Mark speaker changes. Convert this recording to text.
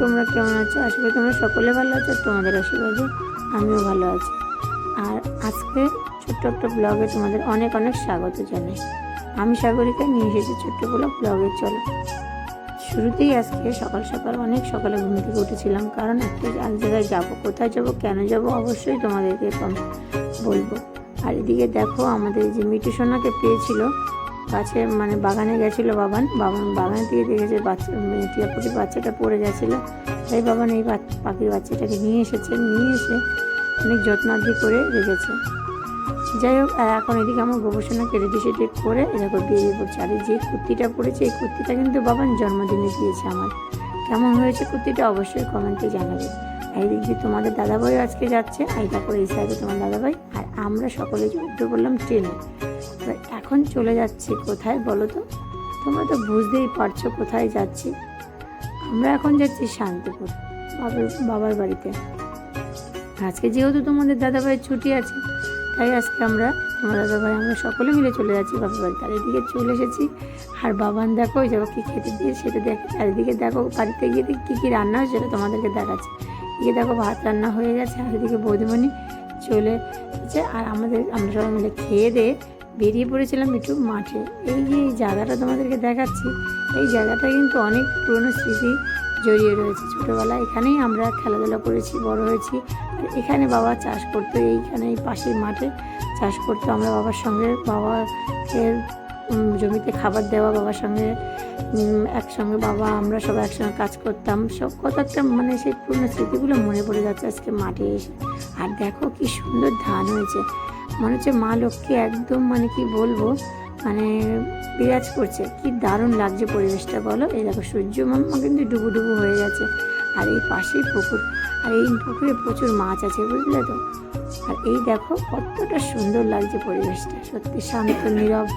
Speaker 1: তোমরা কেমন আছো? আশা তোমরা সকলে ভালো আছো, তোমাদের আশীর্বাদে আমিও ভালো আছি। আর আজকে ছোট্ট একটা ব্লগে তোমাদের অনেক অনেক স্বাগত জানাই। আমি সাগরিকা, নিয়ে এসেছি ছোট্ট ব্লগ ব্লগে, চলো। শুরুতেই আজকে সকাল সকাল অনেক সকালে ঘুম থেকে উঠেছিলাম, কারণ একটা এক জায়গায় যাব, কোথায় যাব, কেন যাব, অবশ্যই তোমাদেরকে বলব। আর এদিকে দেখো, আমাদের যে মিটু সোনাকে পেয়েছিল গাছে মানে বাগানে গেছিল বাবান। বাবান বাগানে থেকে দেখেছে বাচ্চা মানে টিয়া পাখির বাচ্চাটা পড়ে গেছিল। তাই বাবান এই পাখির বাচ্চাটাকে নিয়ে এসেছে, নিয়ে এসে অনেক যত্নার্থী করে রেখেছে। যাই হোক আর এখন এদিকে আমার গবেষণাকে রেডি সেডি করে এরকম বেরিয়ে পড়ছে। আর যে কুর্তিটা পড়েছে, এই কুর্তিটা কিন্তু বাবান জন্মদিনে দিয়েছে আমার। কেমন হয়েছে কুর্তিটা অবশ্যই কমেন্টে জানাবে। এদিক দিয়ে তোমাদের দাদাভাই আজকে যাচ্ছে, আর দেখো এই সাইডে তোমার দাদাভাই। আর আমরা সকলে যুদ্ধ করলাম ট্রেনে। এবার এখন চলে যাচ্ছি। কোথায় বলো তো? তোমরা তো বুঝতেই পারছ কোথায় যাচ্ছি। আমরা এখন যাচ্ছি শান্তিপুর, বাবার বাবার বাড়িতে। আজকে যেহেতু তোমাদের দাদাভাইয়ের ছুটি আছে, তাই আজকে আমরা, তোমার দাদাভাই, আমরা সকলে মিলে চলে যাচ্ছি বাবার বাড়ি। আর এদিকে চলে এসেছি। আর বাবান দেখো ওই যাব কী খেতে দিয়ে সেটা দেখে, আর এদিকে দেখো বাড়িতে গিয়ে কী কী রান্না হয় সেটা তোমাদেরকে দেখাচ্ছি। গিয়ে দেখো ভাত রান্না হয়ে গেছে, আর এদিকে বৌদিমণি চলে আর আমাদের, আমরা সবাই মিলে খেয়ে দিয়ে বেরিয়ে পড়েছিলাম একটু মাঠে। এই যে জায়গাটা তোমাদেরকে দেখাচ্ছি এই জায়গাটা কিন্তু অনেক পুরনো স্মৃতি জড়িয়ে রয়েছে। ছোটোবেলায় এখানেই আমরা খেলাধুলা করেছি বড় হয়েছি। আর এখানে বাবা চাষ করতো এইখানে এই পাশের মাঠে চাষ করতো। আমরা বাবার সঙ্গে উম, জমিতে খাবার দেওয়া বাবার সঙ্গে একসঙ্গে বাবা আমরা সবাই একসঙ্গে কাজ করতাম। সব কত একটা মানে সেই পুরনো স্মৃতিগুলো মনে পড়ে যাচ্ছে আজকে মাঠে এসে। আর দেখো কি সুন্দর ধান হয়েছে। মনে হচ্ছে মা লক্ষ্মী একদম মানে কি বলব মানে বিরাজ করছে। কি দারুণ লাগছে পরিবেশটা, বলো? এই দেখো, সূর্য মামা কিন্তু ডুবু ডুবু হয়ে গেছে। আর এই পাশেই পুকুর, আর এই পুকুরে প্রচুর মাছ আছে, বুঝলে তো? আর এই দেখো, কতটা সুন্দর লাগছে পরিবেশটা, সত্যি শান্ত, নীরব।